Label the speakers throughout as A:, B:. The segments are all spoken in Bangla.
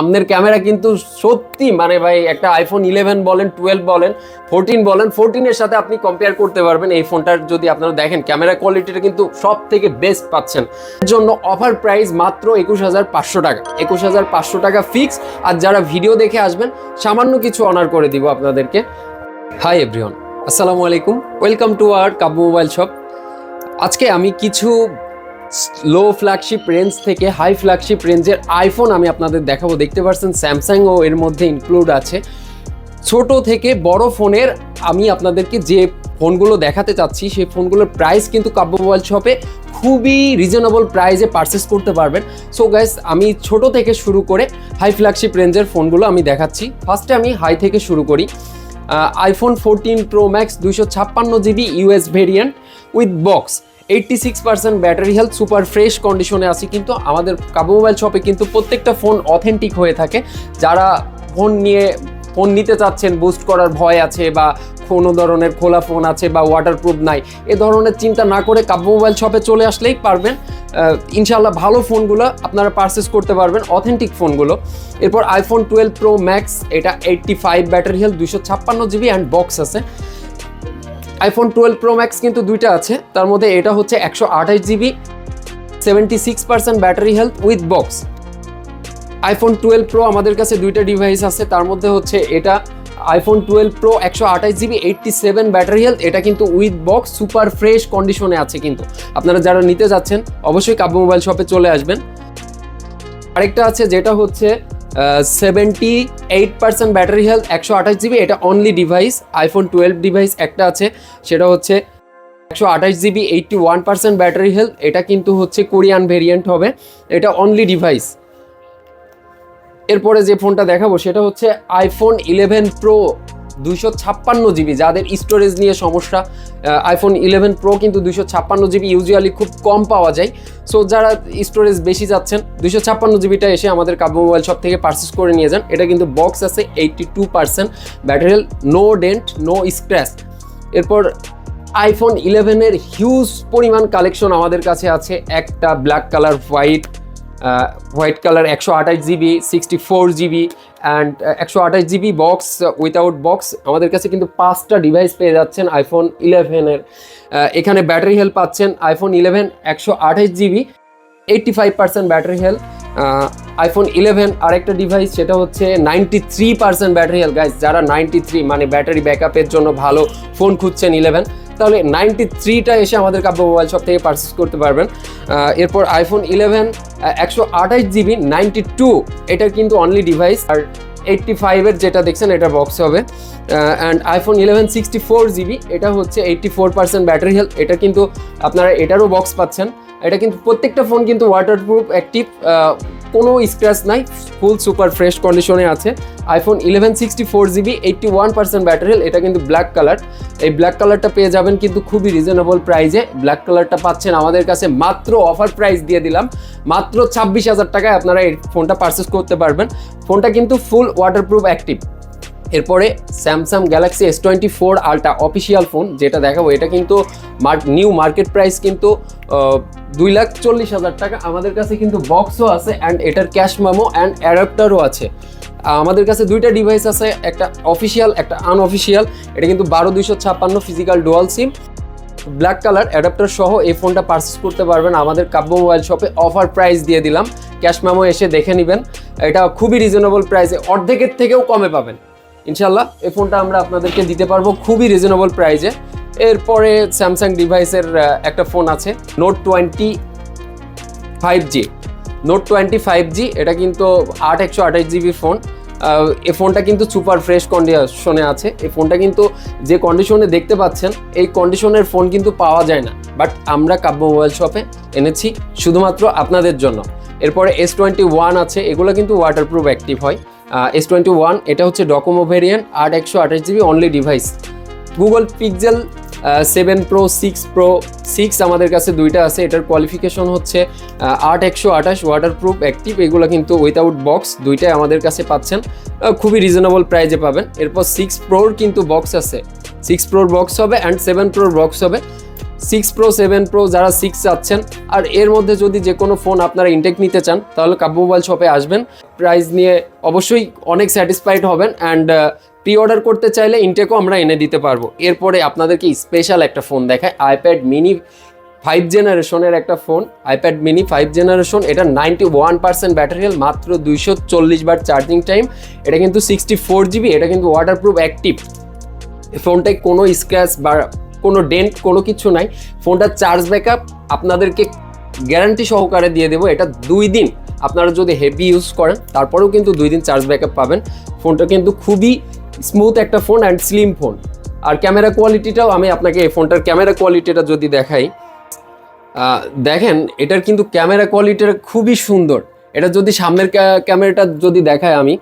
A: সামনের ক্যামেরা কিন্তু সত্যি মানে ভাই একটা আইফোন ইলেভেন বলেন টুয়েলভ বলেন ফোরটিন বলেন ফোরটিনের সাথে আপনি কম্পেয়ার করতে পারবেন। এই ফোনটার যদি আপনারা দেখেন ক্যামেরা কোয়ালিটিটা কিন্তু সব থেকে বেস্ট পাচ্ছেন জন্য অফার প্রাইস মাত্র একুশ হাজার পাঁচশো টাকা। একুশ হাজার পাঁচশো টাকা ফিক্স আর যারা ভিডিও দেখে আসবেন, সামান্য কিছু অনার করে দিব আপনাদেরকে। হাই এভরিওয়ান আসসালামু আলাইকুম। Welcome to our Kabbo mobile shop আজকে আমি কিছু লো ফ্ল্যাগশিপ রেঞ্জ থেকে হাই ফ্ল্যাগশিপ রেঞ্জের আইফোন আমি আপনাদের দেখাবো। দেখতে পাচ্ছেন স্যামসাং ও এর মধ্যে ইনক্লুড আছে। ছোট থেকে বড় ফোনের আমি আপনাদেরকে যে ফোনগুলো দেখাতে চাচ্ছি, সেই ফোনগুলোর প্রাইস কিন্তু কাব্য মোবাইল শপে খুবই রিজনেবল প্রাইসে পারচেস করতে পারবেন। সো গাইস আমি ছোট থেকে শুরু করে হাই ফ্ল্যাগশিপ রেঞ্জের ফোনগুলো আমি দেখাচ্ছি। ফার্স্টে আমি হাই থেকে শুরু করি। আইফোন ফোরটিন প্রো ম্যাক্স দুইশো ছাপ্পান্ন GB US variant with box eighty six percent battery health super fresh কন্ডিশনে আছে, কিন্তু আমাদের কাবু মোবাইল শপে কিন্তু প্রত্যেকটা ফোন অথেন্টিক হয়ে থাকে। যারা ফোন নিয়ে ফোন নিতে চাচ্ছেন বুস্ট করার ভয় আছে বা কোনো ধরনের খোলা ফোন আছে বা ওয়াটারপ্রুফ নাই, এ ধরনের চিন্তা না করে কাব্য মোবাইল শপে চলে আসলেই পারবেন। ইনশাল্লাহ ভালো ফোনগুলো আপনারা পারচেস করতে পারবেন অথেন্টিক ফোনগুলো এরপর আইফোন টুয়েলভ প্রো ম্যাক্স এটা এইট্টি ফাইভ ব্যাটারি হেলথ দুশো ছাপ্পান্ন জিবি অ্যান্ড বক্স আছে। আইফোন টুয়েলভ প্রো ম্যাক্স কিন্তু দুইটা আছে। তার মধ্যে এটা হচ্ছে একশো আঠাশ GB seventy six percent battery health with box iPhone twelve pro আমাদের কাছে দুইটা ডিভাইস আছে। তার মধ্যে হচ্ছে এটা আইফোন টুয়েলভ প্রো একশো আঠাশ GB eighty seven battery health এটা কিন্তু উইথ বক্স সুপার ফ্রেশ কন্ডিশনে আছে কিন্তু। আপনারা যারা নিতে যাচ্ছেন, অবশ্যই কাব্য মোবাইল শপে চলে আসবেন। আরেকটা আছে যেটা হচ্ছে seventy eight percent battery health একশো আঠাশ জিবি এটা only device iPhone twelve device একটা আছে, সেটা হচ্ছে একশো আঠাশ GB eighty one percent battery health এটা কিন্তু হচ্ছে কোরিয়ান ভেরিয়েন্ট হবে, এটা অনলি ডিভাইস এরপরে যে ফোনটা দেখাবো, সেটা হচ্ছে আইফোন ইলেভেন প্রো দুইশো ছাপ্পান্ন জিবি, যাদের স্টোরেজ নিয়ে সমস্যা আইফোন ইলেভেন প্রো কিন্তু দুইশো ছাপ্পান্ন জিবি ইউজুয়ালি খুব কম পাওয়া যায়। সো যারা স্টোরেজ বেশি যাচ্ছেন, দুইশো ছাপ্পান্ন জিবিটা এসে আমাদের কাব্য মোবাইল শপ থেকে পারচেস করে নিয়ে যান। এটা কিন্তু বক্স আছে eighty two percent battery no dent no scratch এরপর আইফোন ইলেভেনের হিউজ পরিমাণ কালেকশন আমাদের কাছে আছে, একটা black colour white white colour একশো আঠাশ GB sixty four GB and একশো আঠাশ জিবি বক্স উইথাউট বক্স আমাদের কাছে কিন্তু পাঁচটা ডিভাইস পেয়ে যাচ্ছেন আইফোন ইলেভেনের এখানে ব্যাটারি হেল্প পাচ্ছেন আইফোন ইলেভেন একশো আঠাশ GB eighty five percent battery health iPhone eleven আরেকটা ডিভাইস সেটা হচ্ছে ninety three percent battery health guys যারা নাইনটি থ্রি মানে ব্যাটারি ব্যাকআপের জন্য ভালো ফোন খুঁজছেন ইলেভেন তাহলে নাইনটি থ্রিটা এসে আমাদের কাব্য মোবাইল শপ থেকে পারচেস করতে পারবেন। এরপর আইফোন ইলেভেন একশো আঠাশ জিবি নাইনটি টু এটা কিন্তু অনলি ডিভাইস আর এইটটি ফাইভের যেটা দেখছেন, এটা বক্স হবে। And iPhone eleven sixty four GB এটা হচ্ছে eighty four percent battery health এটা কিন্তু আপনারা এটারও বক্স পাচ্ছেন। এটা কিন্তু প্রত্যেকটা ফোন কিন্তু ওয়াটারপ্রুফ অ্যাক্টিভ কোনো স্ক্র্যাচ নাই ফুল সুপার ফ্রেশ কন্ডিশনে আছে। IPhone eleven sixty four GB eighty one percent battery এটা কিন্তু ব্ল্যাক কালার এই ব্ল্যাক কালারটা পেয়ে যাবেন কিন্তু খুবই রিজনেবল প্রাইজে ব্ল্যাক কালারটা পাচ্ছেন আমাদের কাছে মাত্র অফার প্রাইস দিয়ে দিলাম। মাত্র ছাব্বিশ হাজার টাকায় আপনারা এই ফোনটা পারচেস করতে পারবেন। ফোনটা কিন্তু ফুল ওয়াটারপ্রুফ অ্যাক্টিভ এরপরে Samsung Galaxy S twenty four ultra official phone যেটা দেখাবো, এটা কিন্তু নিউ মার্কেট প্রাইস কিন্তু দুই লাখ চল্লিশ হাজার টাকা। আমাদের কাছে কিন্তু বক্সও আছে অ্যান্ড এটার ক্যাশ মামো অ্যান্ড অ্যাডাপ্টারও আছে। আমাদের কাছে দুইটা ডিভাইস আছে, একটা অফিসিয়াল একটা আনঅফিসিয়াল এটা কিন্তু বারো দুইশো ছাপ্পান্ন physical dual SIM black colour adapter সহ এই ফোনটা পারচেস করতে পারবেন। আমাদের কাব্য মোবাইল শপে অফার প্রাইস দিয়ে দিলাম। ক্যাশ মেমো এসে দেখে নেবেন। এটা খুবই রিজনেবল প্রাইসে অর্ধেকের থেকেও কমে পাবেন। ইনশাল্লাহ এই ফোনটা আমরা আপনাদেরকে দিতে পারব খুবই রিজনেবল প্রাইসে এরপরে স্যামসাং ডিভাইসের একটা ফোন আছে note twenty five G note twenty five G এটা কিন্তু আট একশো আঠাশ জিবি ফোন এই ফোনটা কিন্তু সুপার ফ্রেশ কন্ডিশনে আছে। এই ফোনটা কিন্তু যে কন্ডিশনে দেখতে পাচ্ছেন, এই কন্ডিশনের ফোন কিন্তু পাওয়া যায় না। বাট আমরা কাব্য মোবাইল শপে এনেছি শুধুমাত্র আপনাদের জন্য। এরপরে এস টোয়েন্টি ওয়ান আছে, এগুলো কিন্তু ওয়াটারপ্রুফ অ্যাক্টিভ হয়। এস টোয়েন্টি ওয়ান এটা হচ্ছে ডকোমো ভেরিয়েন্ট আট একশো আঠাশ GB only device Google Pixel seven pro six pro six আমাদের কাছে দুইটা আছে। এটার কোয়ালিফিকেশন হচ্ছে আট একশো আঠাশ ওয়াটার প্রুফ অ্যাক্টিভ এগুলো কিন্তু উইথাউট বক্স দুইটাই আমাদের কাছে পাচ্ছেন। খুবই রিজনেবল প্রাইজে পাবেন। এরপর সিক্স প্রোর কিন্তু বক্স আছে। সিক্স প্রোর বক্স হবে অ্যান্ড সেভেন প্রোর বক্স হবে। সিক্স প্রো সেভেন প্রো যারা সিক্স চাচ্ছেন। আর এর মধ্যে যদি যে কোনো ফোন আপনারা ইনটেক নিতে চান, তাহলে কাব্য মোবাইল শপে আসবেন। প্রাইস নিয়ে অবশ্যই অনেক স্যাটিসফাইড হবেন অ্যান্ড প্রি অর্ডার করতে চাইলে ইনটেকও আমরা এনে দিতে পারব। এরপরে আপনাদেরকে স্পেশাল একটা ফোন দেখায় আইপ্যাড মিনি ফাইভ জেনারেশনের একটা phone iPad mini five generation এটা ninety one percent battery health মাত্র দুইশো চল্লিশ বার চার্জিং টাইম এটা কিন্তু সিক্সটি ফোর জিবি এটা কিন্তু ওয়াটারপ্রুফ অ্যাক্টিভ ফোনটায় কোনো স্ক্র্যাচ বা কোনো ডেন্ট কোনো কিছু নাই। ফোনটার চার্জ ব্যাকআপ আপনাদেরকে গ্যারান্টি সহকারে দিয়ে দেবো। এটা দুই দিন আপনারা যদি হেভি ইউজ করেন, তারপরেও কিন্তু দুই দিন চার্জ ব্যাকআপ পাবেন। ফোনটা কিন্তু খুবই স্মুথ একটা ফোন অ্যান্ড স্লিম ফোন আর ক্যামেরা কোয়ালিটিটাও আমি আপনাকে এই ফোনটার ক্যামেরা কোয়ালিটিটা যদি দেখাই দেখেন, এটার কিন্তু ক্যামেরা কোয়ালিটিটা খুবই সুন্দর। এটা যদি সামনের ক্যামেরাটা যদি দেখায় আমি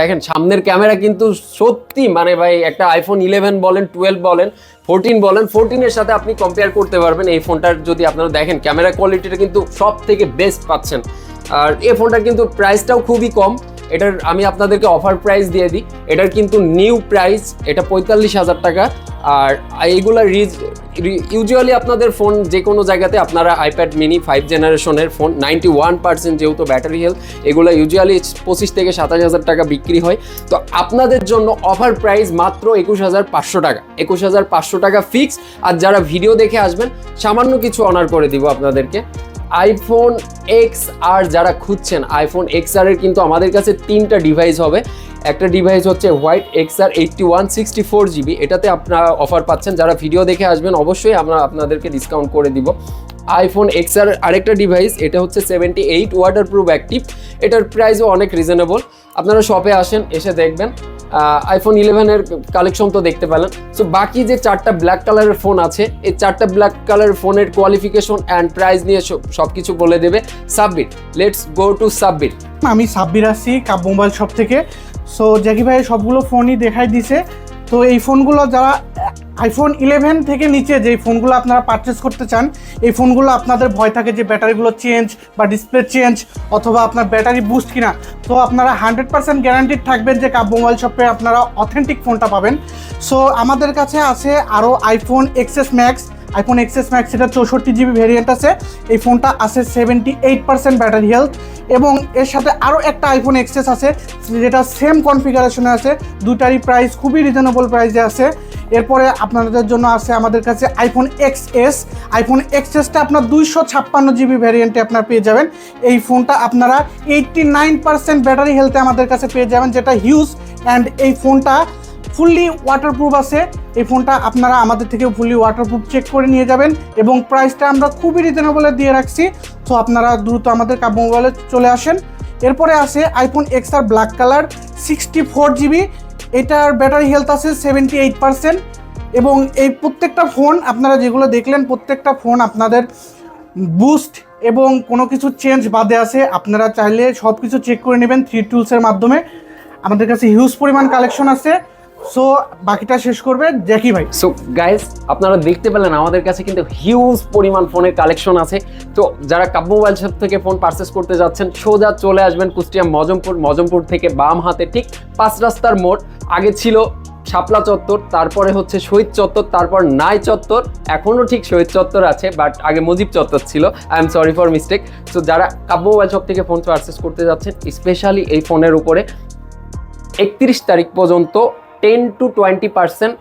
A: দেখেন, সামনের ক্যামেরা কিন্তু সত্যি মানে ভাই, একটা আইফোন ইলেভেন বলেন টুয়েলভ বলেন ফোরটিন বলেন ফোরটিনের সাথে আপনি কম্পেয়ার করতে পারবেন এই ফোনটার যদি আপনারা দেখেন ক্যামেরা কোয়ালিটিটা কিন্তু সব থেকে বেস্ট পাচ্ছেন। আর এই ফোনটার কিন্তু প্রাইসটাও খুবই কম। এটার আমি আপনাদেরকে অফার প্রাইস দিয়ে দিই। এটার কিন্তু নিউ প্রাইস এটা পঁয়তাল্লিশ হাজার টাকা। আর এইগুলা রিজ ইউজুয়ালি আপনাদের ফোন যে কোনো জায়গাতে আপনারা আইপ্যাড মিনি ফাইভ জেনারেশনের ফোন নাইনটি ওয়ান পার্সেন্ট যেহেতু ব্যাটারি হেলথ এগুলো ইউজুয়ালি পঁচিশ থেকে সাতাশ হাজার টাকা বিক্রি হয়। তো আপনাদের জন্য অফার প্রাইস মাত্র একুশ হাজার পাঁচশো টাকা। একুশ হাজার পাঁচশো টাকা ফিক্স আর যারা ভিডিও দেখে আসবেন, সামান্য কিছু অনার করে দিব আপনাদেরকে। আইফোন এক্স আর যারা খুঁজছেন আইফোন এক্স আর এর কিন্তু আমাদের কাছে তিনটা ডিভাইস হবে। একটা ডিভাইস হচ্ছে white X R eighty one sixty four GB এটাতে আপনারা অফার পাচ্ছেন। যারা ভিডিও দেখে আসবেন, অবশ্যই আমরা আপনাদেরকে ডিসকাউন্ট করে দিব। আইফোন এক্স আর আরেকটা ডিভাইস এটা হচ্ছে seventy eight water proof active এটার প্রাইসও অনেক রিজনেবল আপনারা শপে আসেন, এসে দেখবেন। আইফোন ইলেভেনের কালেকশন তো দেখতে পেলেন। সো বাকি যে চারটা ব্ল্যাক কালারের ফোন আছে, এই চারটা ব্ল্যাক কালারের ফোনের কোয়ালিফিকেশন অ্যান্ড প্রাইস নিয়ে সব কিছু বলে দেবে submit let's go to submit
B: আমি সাব্বির আসি কাব মোবাইল শপ থেকে। সো জ্যাকি ভাই, সবগুলো ফোনই দেখাই দিছে। তো, এই ফোনগুলো যারা আইফোন ইলেভেন থেকে নিচে যে ফোনগুলো আপনারা পারচেস করতে চান, এই ফোনগুলো আপনাদের ভয় থাকে যে ব্যাটারিগুলো চেঞ্জ বা ডিসপ্লে চেঞ্জ অথবা আপনার ব্যাটারি বুস্ট কিনা। তো আপনারা হান্ড্রেড পার্সেন্ট গ্যারান্টিড থাকবেন যে কাব মোবাইল শপে আপনারা অথেন্টিক ফোনটা পাবেন। সো আমাদের কাছে আছে আরও iPhone XS max iPhone XS max এটা চৌষট্টি জিবি ভেরিয়েন্ট আছে। এই ফোনটা আছে seventy eight percent battery health এবং এর সাথে আরও একটা আইফোন এক্সএস আছে, যেটা সেম কনফিগারেশনে আছে। দুটারই প্রাইস খুবই রিজনেবল প্রাইসে আছে। এরপরে আপনাদের জন্য আছে আমাদের কাছে iPhone X S iPhone X এসটা আপনার দুইশো ছাপ্পান্ন জিবি ভ্যারিয়েন্টে আপনার পেয়ে যাবেন। এই ফোনটা আপনারা এইটটি নাইন পার্সেন্ট ব্যাটারি হেলথে আমাদের কাছে পেয়ে যাবেন, যেটা হিউজ অ্যান্ড এই ফোনটা ফুললি ওয়াটারপ্রুফ আছে। এই ফোনটা আপনারা আমাদের থেকে ফুললি ওয়াটারপ্রুফ চেক করে নিয়ে যাবেন এবং প্রাইসটা আমরা খুবই রিজনেবলে দিয়ে রাখছি। তো আপনারা দ্রুত আমাদের কাব্য মোবাইলে চলে আসেন। এরপরে আছে iPhone X R black colour sixty four GB এটার ব্যাটারি হেলথ আছে সেভেন্টি এইট পার্সেন্ট এবং এই প্রত্যেকটা ফোন আপনারা যেগুলো দেখলেন, প্রত্যেকটা ফোন আপনাদের বুস্ট এবং কোনো কিছু চেঞ্জ বাদে আছে। আপনারা চাইলে সব কিছু চেক করে নেবেন থ্রি টুলসের মাধ্যমে। আমাদের কাছে হিউজ পরিমাণ কালেকশন আছে। সো বাকিটা শেষ করবে জ্যাকি ভাই।
A: সো গাইস আপনারা দেখতে পেলেন আমাদের কাছে কিন্তু হিউজ পরিমাণ ফোনের কালেকশন আছে। তো যারা কাব্য মোবাইল শপ থেকে ফোন পারচেস করতে যাচ্ছেন, সোজা চলে আসবেন কুষ্টিয়া মজমপুর। মজমপুর থেকে বাম হাতে ঠিক পাঁচ রাস্তার মোড়। আগে ছিল শাপলা চত্বর, তারপরে হচ্ছে শহীদ চত্বর, তারপর নাই চত্বর। এখনও ঠিক শহীদ চত্বর আছে বাট আগে মুজিব চত্বর ছিল। I am sorry for mistake so যারা কাব্য মোবাইল শপ থেকে ফোন পারচেস করতে যাচ্ছেন স্পেশালি এই ফোনের উপরে, একত্রিশ তারিখ পর্যন্ত ten to twenty percent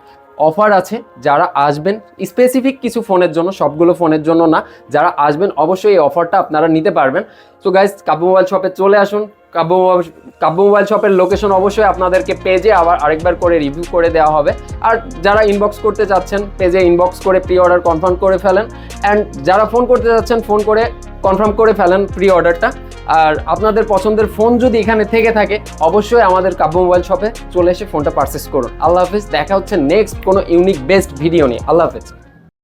A: offer আছে যারা আসবেন স্পেসিফিক কিছু ফোনের জন্য, সবগুলো ফোনের জন্য না, যারা আসবেন অবশ্যই এই অফারটা আপনারা নিতে পারবেন। তো গাইজ কাব্য মোবাইল শপে চলে আসুন। কাব্য কাব্য মোবাইল শপের লোকেশন অবশ্যই আপনাদেরকে পেজে আবার আরেকবার করে রিভিউ করে দেওয়া হবে। আর যারা ইনবক্স করতে চাচ্ছেন পেজে ইনবক্স করে প্রি অর্ডার কনফার্ম করে ফেলেন। অ্যান্ড যারা ফোন করতে যাচ্ছেন ফোন করে কনফার্ম করে ফেলেন প্রি অর্ডারটা আর আপনাদের পছন্দের ফোন যদি এখানে থেকে থাকে, অবশ্যই আমাদের কাব্য মোবাইল শপে চলে এসে ফোনটা পারচেস করুন। আল্লাহ হাফিজ, দেখা হচ্ছে নেক্সট কোনো ইউনিক বেস্ট ভিডিও নিয়ে। আল্লাহ হাফিজ।